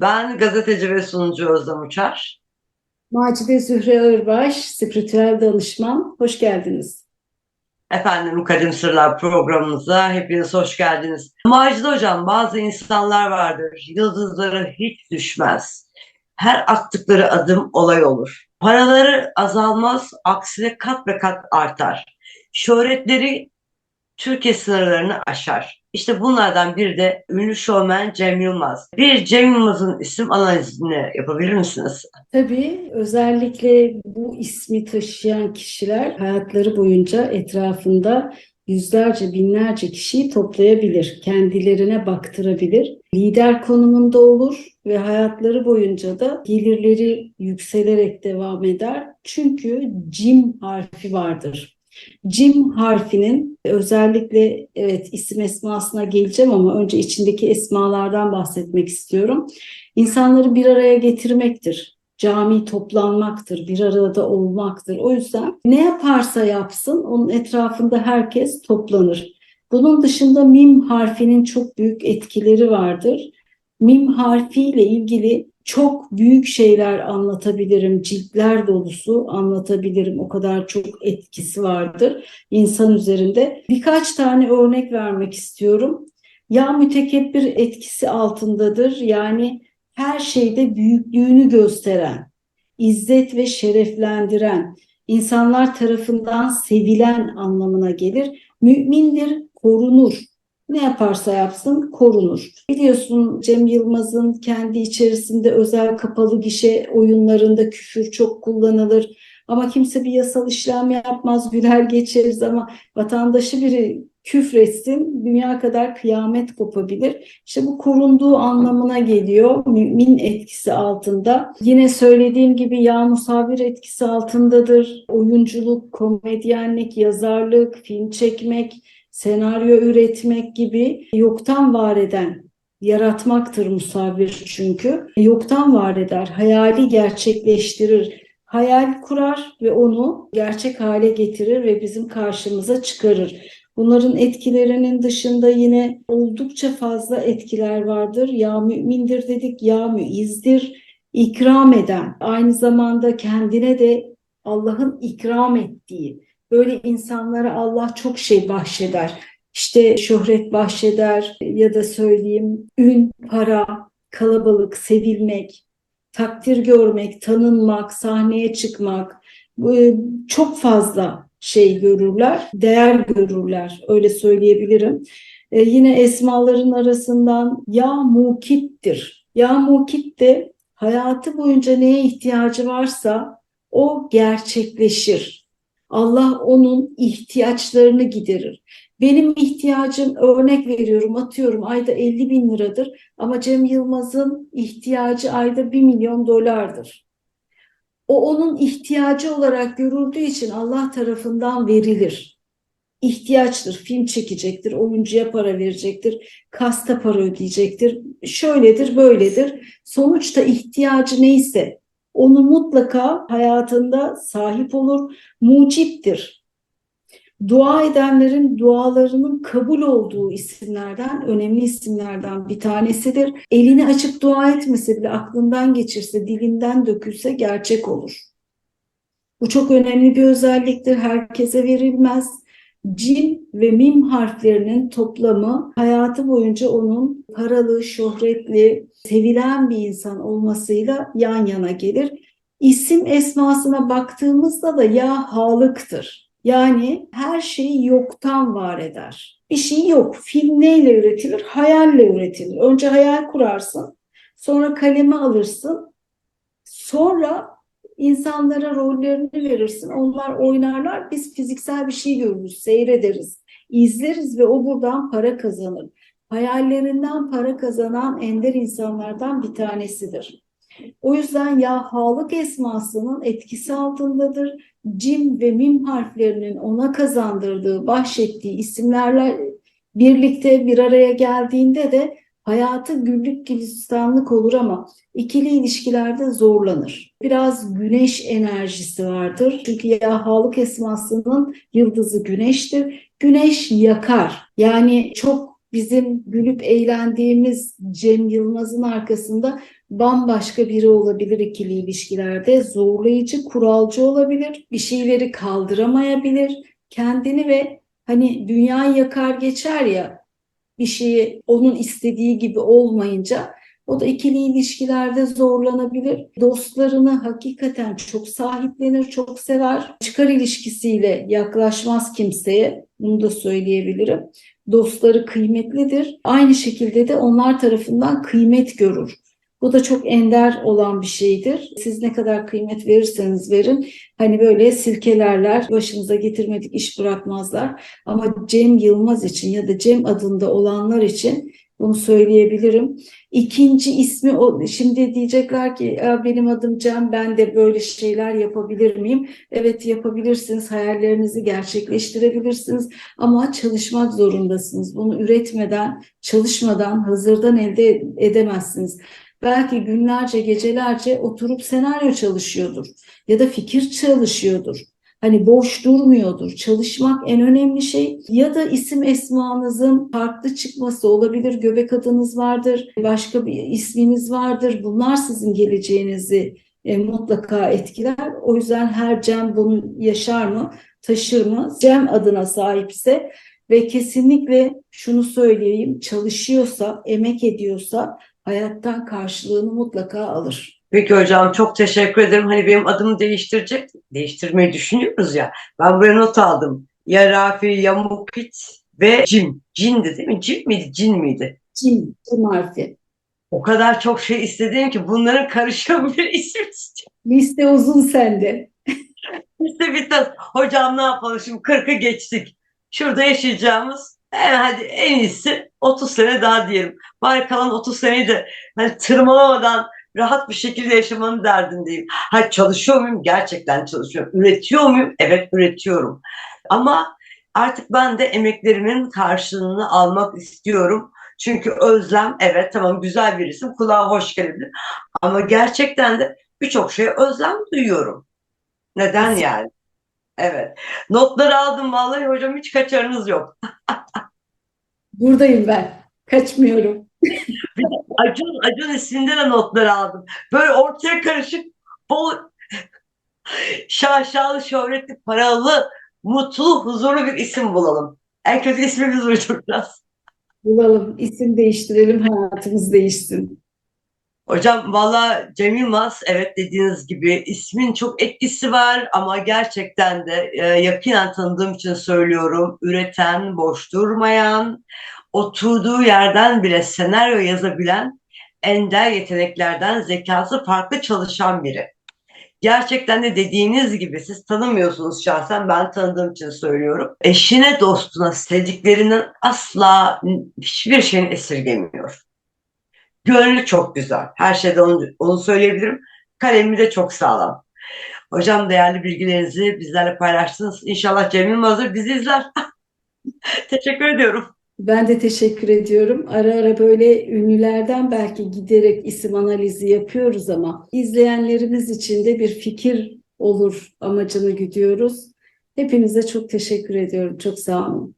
Ben gazeteci ve sunucu Özlem Uçar. Macide Zühre Ağırbaş, spiritüel danışman. Hoş geldiniz. Efendim Kadim Sırlar programımıza hepiniz hoş geldiniz. Macide Hocam bazı insanlar vardır, yıldızları hiç düşmez. Her attıkları adım olay olur. Paraları azalmaz, aksine kat ve kat artar. Şöhretleri Türkiye sınırlarını aşar. İşte bunlardan biri de ünlü şovmen Cem Yılmaz. Bir Cem Yılmaz'ın isim analizini yapabilir misiniz? Tabii özellikle bu ismi taşıyan kişiler hayatları boyunca etrafında yüzlerce, binlerce kişiyi toplayabilir, kendilerine baktırabilir. Lider konumunda olur ve hayatları boyunca da gelirleri yükselerek devam eder. Çünkü cim harfi vardır. Cim harfinin özellikle evet isim esmasına geleceğim ama önce içindeki esmalardan bahsetmek istiyorum. İnsanları bir araya getirmektir. Cami toplanmaktır, bir arada olmaktır. O yüzden ne yaparsa yapsın onun etrafında herkes toplanır. Bunun dışında mim harfinin çok büyük etkileri vardır. Mim harfiyle ilgili çok büyük şeyler anlatabilirim, ciltler dolusu anlatabilirim. O kadar çok etkisi vardır insan üzerinde. Birkaç tane örnek vermek istiyorum. Ya mütekebbir etkisi altındadır. Yani her şeyde büyüklüğünü gösteren, izzet ve şereflendiren, insanlar tarafından sevilen anlamına gelir. Mümindir, korunur. Ne yaparsa yapsın korunur. Biliyorsun Cem Yılmaz'ın kendi içerisinde özel kapalı gişe oyunlarında küfür çok kullanılır. Ama kimse bir yasal işlem yapmaz, güler geçeriz ama vatandaşı biri küfretsin, dünya kadar kıyamet kopabilir. İşte bu korunduğu anlamına geliyor. Mümin etkisi altında. Yine söylediğim gibi ya musavir etkisi altındadır. Oyunculuk, komedyenlik, yazarlık, film çekmek, senaryo üretmek gibi yoktan var eden, yaratmaktır musavir çünkü. Yoktan var eder, hayali gerçekleştirir, hayal kurar ve onu gerçek hale getirir ve bizim karşımıza çıkarır. Bunların etkilerinin dışında yine oldukça fazla etkiler vardır. Ya mümindir dedik, ya müizdir, ikram eden, aynı zamanda kendine de Allah'ın ikram ettiği, böyle insanlara Allah çok şey bahşeder. İşte şöhret bahşeder ya da söyleyeyim ün, para, kalabalık, sevilmek, takdir görmek, tanınmak, sahneye çıkmak çok fazla şey görürler, değer görürler öyle söyleyebilirim. Ee, yine esmaların arasından ya mukittir. Ya mukit de hayatı boyunca neye ihtiyacı varsa o gerçekleşir. Allah onun ihtiyaçlarını giderir. Benim ihtiyacım örnek veriyorum atıyorum ayda 50 bin liradır ama Cem Yılmaz'ın ihtiyacı ayda 1 milyon dolardır. O onun ihtiyacı olarak görüldüğü için Allah tarafından verilir. İhtiyaçtır, film çekecektir, oyuncuya para verecektir, kasta para ödeyecektir, şöyledir, böyledir. Sonuçta ihtiyacı neyse onu mutlaka hayatında sahip olur, muciptir. Dua edenlerin dualarının kabul olduğu isimlerden, önemli isimlerden bir tanesidir. Elini açıp dua etmese bile aklından geçirse, dilinden dökülse gerçek olur. Bu çok önemli bir özelliktir. Herkese verilmez. Cim ve mim harflerinin toplamı hayatı boyunca onun paralı, şöhretli, sevilen bir insan olmasıyla yan yana gelir. İsim esmasına baktığımızda da ya halıktır. Yani her şeyi yoktan var eder. Bir şey yok. Film neyle üretilir? Hayalle üretilir. Önce hayal kurarsın. Sonra kaleme alırsın. Sonra insanlara rollerini verirsin. Onlar oynarlar. Biz fiziksel bir şey görürüz, seyrederiz, izleriz ve o buradan para kazanır. Hayallerinden para kazanan ender insanlardan bir tanesidir. O yüzden ya Halık esmasının etkisi altındadır. Cim ve mim harflerinin ona kazandırdığı, bahşettiği isimlerle birlikte bir araya geldiğinde de hayatı güllük gülistanlık olur ama ikili ilişkilerde zorlanır. Biraz güneş enerjisi vardır. Çünkü ya Halık esmasının yıldızı güneştir. Güneş yakar. Yani çok bizim gülüp eğlendiğimiz Cem Yılmaz'ın arkasında bambaşka biri olabilir ikili ilişkilerde. Zorlayıcı, kuralcı olabilir. Bir şeyleri kaldıramayabilir. Kendini ve hani dünyayı yakar geçer ya bir şeyi onun istediği gibi olmayınca o da ikili ilişkilerde zorlanabilir. Dostlarını hakikaten çok sahiplenir, çok sever. Çıkar ilişkisiyle yaklaşmaz kimseye. Bunu da söyleyebilirim. Dostları kıymetlidir. Aynı şekilde de onlar tarafından kıymet görür. Bu da çok ender olan bir şeydir. Siz ne kadar kıymet verirseniz verin, hani böyle silkelerler, başınıza getirmedik iş bırakmazlar. Ama Cem Yılmaz için ya da Cem adında olanlar için bunu söyleyebilirim. İkinci ismi, o- şimdi diyecekler ki "Ya benim adım Cem, ben de böyle şeyler yapabilir miyim? Evet yapabilirsiniz, hayallerinizi gerçekleştirebilirsiniz ama çalışmak zorundasınız. Bunu üretmeden, çalışmadan, hazırdan elde edemezsiniz. Belki günlerce, gecelerce oturup senaryo çalışıyordur ya da fikir çalışıyordur. Hani boş durmuyordur. Çalışmak en önemli şey. Ya da isim esmanızın farklı çıkması olabilir. Göbek adınız vardır, başka bir isminiz vardır. Bunlar sizin geleceğinizi e, mutlaka etkiler. O yüzden her Cem bunu yaşar mı, taşır mı? Cem adına sahipse ve kesinlikle şunu söyleyeyim, çalışıyorsa, emek ediyorsa hayattan karşılığını mutlaka alır. Peki hocam çok teşekkür ederim. Hani benim adımı değiştirecek, değiştirmeyi düşünüyoruz ya. Ben buraya not aldım. Ya Rafi, ya Mukit ve Cim. Cin'di değil mi? Cim miydi, Cin miydi? Cim, Cim harfi. O kadar çok şey istedim ki bunların karışımı bir isim istiyorum. Liste uzun sende. İşte bitmez. Hocam ne yapalım şimdi 40'ı geçtik. Şurada yaşayacağımız en, hadi en iyisi 30 sene daha diyelim. Bari kalan 30 seneyi de hani tırmalamadan rahat bir şekilde yaşamanın derdindeyim. Ha çalışıyor muyum? Gerçekten çalışıyorum. Üretiyor muyum? Evet üretiyorum. Ama artık ben de emeklerimin karşılığını almak istiyorum. Çünkü özlem evet tamam güzel bir isim kulağa hoş gelebilir. Ama gerçekten de birçok şeye özlem duyuyorum. Neden yani? Evet. Notları aldım vallahi hocam hiç kaçarınız yok. Buradayım ben. Kaçmıyorum. Acun, Acun isminde de notları aldım. Böyle ortaya karışık bol şaşalı, şöhretli, paralı, mutlu, huzurlu bir isim bulalım. En kötü ismimiz uyduracağız. Bulalım. İsim değiştirelim. Hayatımız değişsin. Hocam valla Cem Yılmaz evet dediğiniz gibi ismin çok etkisi var ama gerçekten de e, yakinen tanıdığım için söylüyorum. Üreten, boş durmayan, oturduğu yerden bile senaryo yazabilen ender yeteneklerden zekası farklı çalışan biri. Gerçekten de dediğiniz gibi siz tanımıyorsunuz şahsen ben tanıdığım için söylüyorum. Eşine, dostuna, sevdiklerinden asla hiçbir şeyini esirgemiyor. Gönlü çok güzel. Her şeyde onu, onu söyleyebilirim. Kalemi de çok sağlam. Hocam değerli bilgilerinizi bizlerle paylaştınız. İnşallah Cem Yılmaz'ı bizi izler. Teşekkür ediyorum. Ben de teşekkür ediyorum. Ara ara böyle ünlülerden belki giderek isim analizi yapıyoruz ama izleyenlerimiz için de bir fikir olur amacını güdüyoruz. Hepinize çok teşekkür ediyorum. Çok sağ olun.